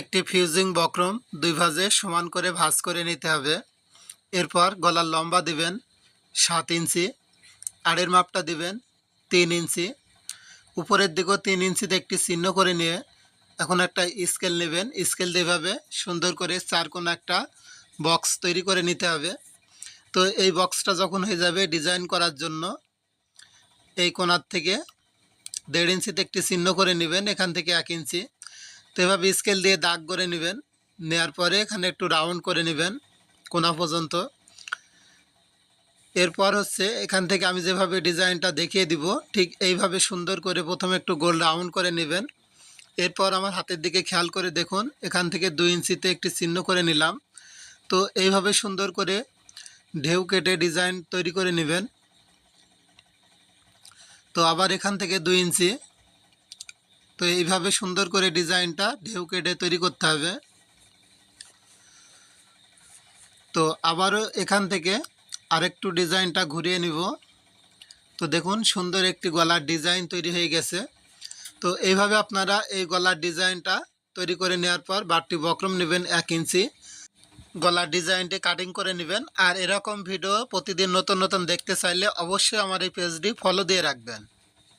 একটি ফিউজিং বক্রম দুই ভাঁজে সমান করে ভাঁজ করে নিতে হবে। এরপর গলার লম্বা দিবেন সাত ইঞ্চি, আড়ের মাপটা দিবেন তিন ইঞ্চি। উপরের দিকেও তিন ইঞ্চিতে একটি চিহ্ন করে নিয়ে এখন একটা স্কেল নেবেন। স্কেল দিয়ে এভাবে সুন্দর করে চার কোনো একটা বক্স তৈরি করে নিতে হবে। তো এই বক্সটা যখন হয়ে যাবে ডিজাইন করার জন্য, এই কোণার থেকে দেড় ইঞ্চিতে একটি চিহ্ন করে নেবেন, এখান থেকে এক ইঞ্চি। তো এভাবে স্কেল দিয়ে দাগ করে নেবেন। নেওয়ার পরে এখানে একটু রাউন্ড করে নেবেন কোনা পর্যন্ত। এরপর হচ্ছে এখান থেকে আমি যেভাবে ডিজাইনটা দেখিয়ে দিব, ঠিক এইভাবে সুন্দর করে প্রথমে একটু গোল রাউন্ড করে নেবেন। এরপর আমার হাতের দিকে খেয়াল করে দেখুন, এখান থেকে দুই ইঞ্চিতে একটি চিহ্ন করে নিলাম। তো এইভাবে সুন্দর করে ঢেউ কেটে ডিজাইন তৈরি করে নেবেন। তো আবার এখান থেকে দুই ইঞ্চি তো এইভাবে সুন্দর করে ডিজাইনটা ঢেউ কেটে তৈরি করতে হবে। তো আবারও এখান থেকে আরেকটু ডিজাইনটা ঘুরিয়ে নিব। তো দেখুন, সুন্দর একটি গলার ডিজাইন তৈরি হয়ে গেছে। তো এইভাবে আপনারা এই গলার ডিজাইনটা তৈরি করে নেওয়ার পর বাড়তি বক্রম নেবেন এক ইঞ্চি। গলার ডিজাইনটি কাটিং করে নেবেন। আর এরকম ভিডিও প্রতিদিন নতুন নতুন দেখতে চাইলে অবশ্যই আমার এই পেজটি ফলো দিয়ে রাখবেন।